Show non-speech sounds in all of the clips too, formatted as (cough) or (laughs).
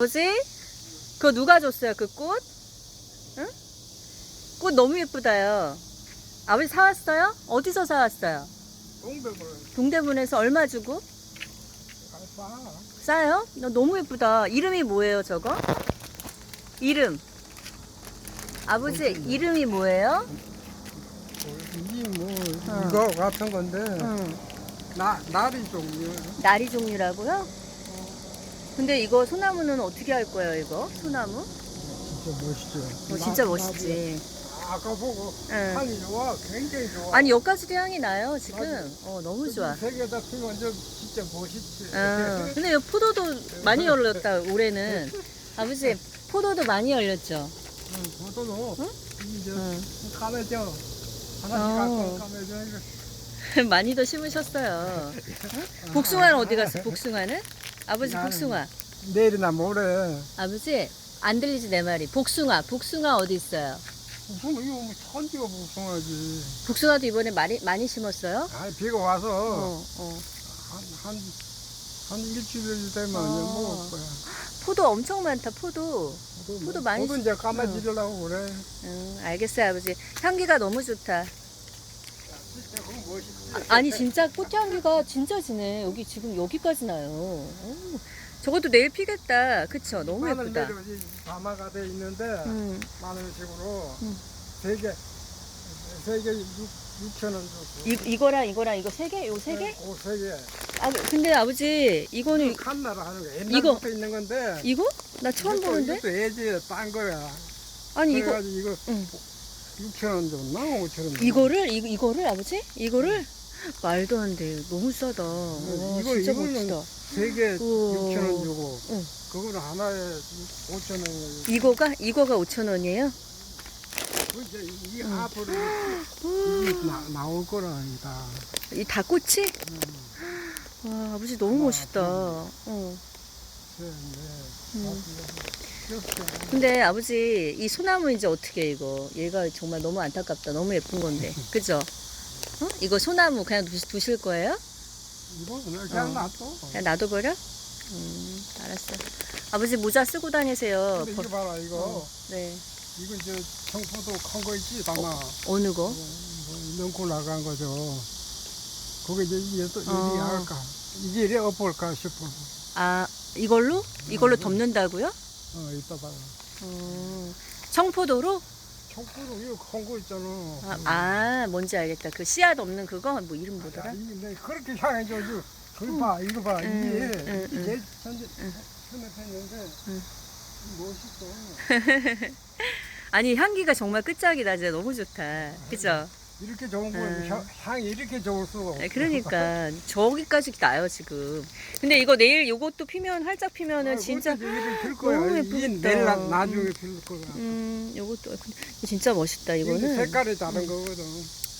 뭐지? 그거 누가 줬어요, 그 꽃? 응? 꽃 너무 예쁘다요. 아버지 사왔어요? 어디서 사왔어요? 동백을 동대문에서 얼마 주고? 봐. 싸요? 너 너무 예쁘다. 이름이 뭐예요, 저거? 이름. 아버지, 이름이 뭐예요? 이게 뭐 어. 이거 같은 건데 응. 나 나리 종류. 나리 종류라고요? 근데 이거 소나무는 어떻게 할 거예요, 이거? 소나무? 진짜 멋있죠. 어, 진짜 나- 멋있지. 아까 보고 응. 향이 좋아, 굉장히 좋아. 아니, 여기까지도 향이 나요, 지금. 어, 너무 좋아. 세개다 피면 좀 진짜 멋있지. 어, 근데 이 포도도 많이 열렸다, 올해는. 아버지, 포도도 많이 열렸죠? 응, 보도도 응? 이제 응. 까매져. 하나씩 어. 갖고 까매져. (laughs) 많이 더 심으셨어요. 응? (laughs) 복숭아는 어디 갔어, 복숭아는? 아버지, 나는- 복숭아. 내일이나 모레. 아버지, 안 들리지, 내 말이. 복숭아, 복숭아 어디 있어요? 무슨 이거 뭐 천지가 복숭아지. 복숭아도 이번에 많이, 많이 심었어요? 아 비가 와서 어, 어. 한 한 한 일주일 되면 어. 이제 먹을 거야. 포도 엄청 많다, 포도. 포도 많이 포도 이제 까매지려고 그래. 응, 알겠어요, 아버지. 향기가 너무 좋다. 아, 아니 진짜 꽃향기가 진짜 지네. 여기 지금 여기까지 나요. 오, 저것도 내일 피겠다. 그쵸? 너무 마늘 예쁘다. 내려오지 담아가 돼 있는데 음, 마늘식으로 음. 세개 세개 6천 원 줬고. 이, 이거랑 이거랑 이거 세 개? 요 세 개? 그세 개. 아, 근데 아버지 이거는 칸나라 하는 거 이거. 옛날부터 있는 건데. 이거? 나 처음 이것도- 보는데? 이것도 애지 딴 거야. 아니 이거 그래가지고 이거 응. 6천 원 줬나 5천 원. 줬나? 이거를 이, 이거를 아버지? 이거를 말도 안 돼. 너무 싸다. 와, 이거- 진짜 이거는 멋지다. 세개 우와. 6천 원 주고. 응. 그거는 하나에 5천 원. 이거가 이거가 5천 원이에요? 그 이제 이 응. 앞으로 이게 나, 나올 거라 이다. 이다 꽃이? 와 아버지 너무 와, 멋있다. 어. 네, 음. 귀엽죠. 근데 아버지 이 소나무 이제 어떻게 해, 이거 얘가 정말 너무 안타깝다 너무 예쁜 건데 (laughs) 그죠? 어? 이거 소나무 그냥 두시, 두실 거예요? 이거는 그냥 어. 놔둬. 그냥 놔둬버려? 음 알았어 아버지 모자 쓰고 다니세요 근데 이거 봐라 이거. 어, 네 이거 저 청포도 큰 거 있지 담아. 어 느 거? 뭐 넣고 나간 거죠. 거기 이제 이게 또 어. 이리 할까. 이게 이래 엎을까 싶어. 아 이걸로? 이걸로 음. 덮는다고요? 어 이따 봐라. 어, 청포도로? 청포도 이거 큰거 있잖아. 아, 아 뭔지 알겠다 그 씨앗 없는 그거 뭐 이름 야, 뭐더라? 이게 내가 그렇게 향해줘. 줘 그거 봐, 이거 봐. 음, 이게 음, 이게 음. 음. 처음에 폈는데 음. 멋있어. (laughs) 아니 향기가 정말 끝장이다 진짜 너무 좋다 그죠? 이렇게 좋은 거 음. 향, 향이 이렇게 좋을 수가 없어. 아, 그러니까 (laughs) 저기까지 나요 지금. 근데 이거 내일 요것도 피면 활짝 피면은 아, 진짜 거야. 너무 예쁘겠다. 내일 나, 나중에 필 거야. 음 요것도 근데 진짜 멋있다 이거는. 색깔이 다른 거거든.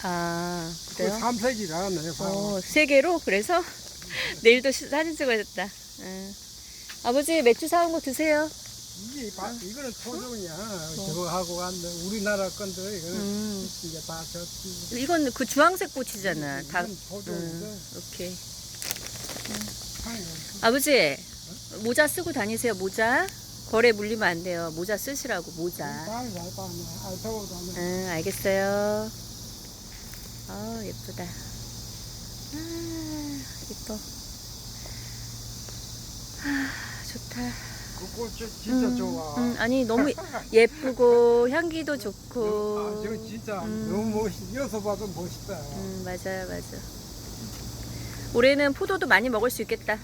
아 그 그래요? 삼색이라 내 봐. 어, 세 개로 그래서 (laughs) 내일도 시- 사진 찍어야겠다. 응. 아버지 맥주 사온 거 드세요. 이게 봐, 이거는 토종이야. 저거 하고 한데 우리나라 건데 이거는 음. 이제 다 졌지. 이건 그 주황색 꽃이잖아. 다. 이건 토종인데 음, 오케이. 향이 없어. 아버지 모자 쓰고 다니세요. 모자. 거래 물리면 안 돼요. 모자 쓰시라고 모자. 빵이 잘 빠네. 알타고도 안 해. 응, 알겠어요. 아, 예쁘다. 아, 예뻐. 아, 좋다. 그 꽃이 진짜 음, 좋아. 음, 아니, 너무 (laughs) 예쁘고, 향기도 좋고. 아, 저 진짜 음. 너무 멋있, 이어서 봐도 멋있다. 음, 맞아요, 맞아. 올해는 포도도 많이 먹을 수 있겠다.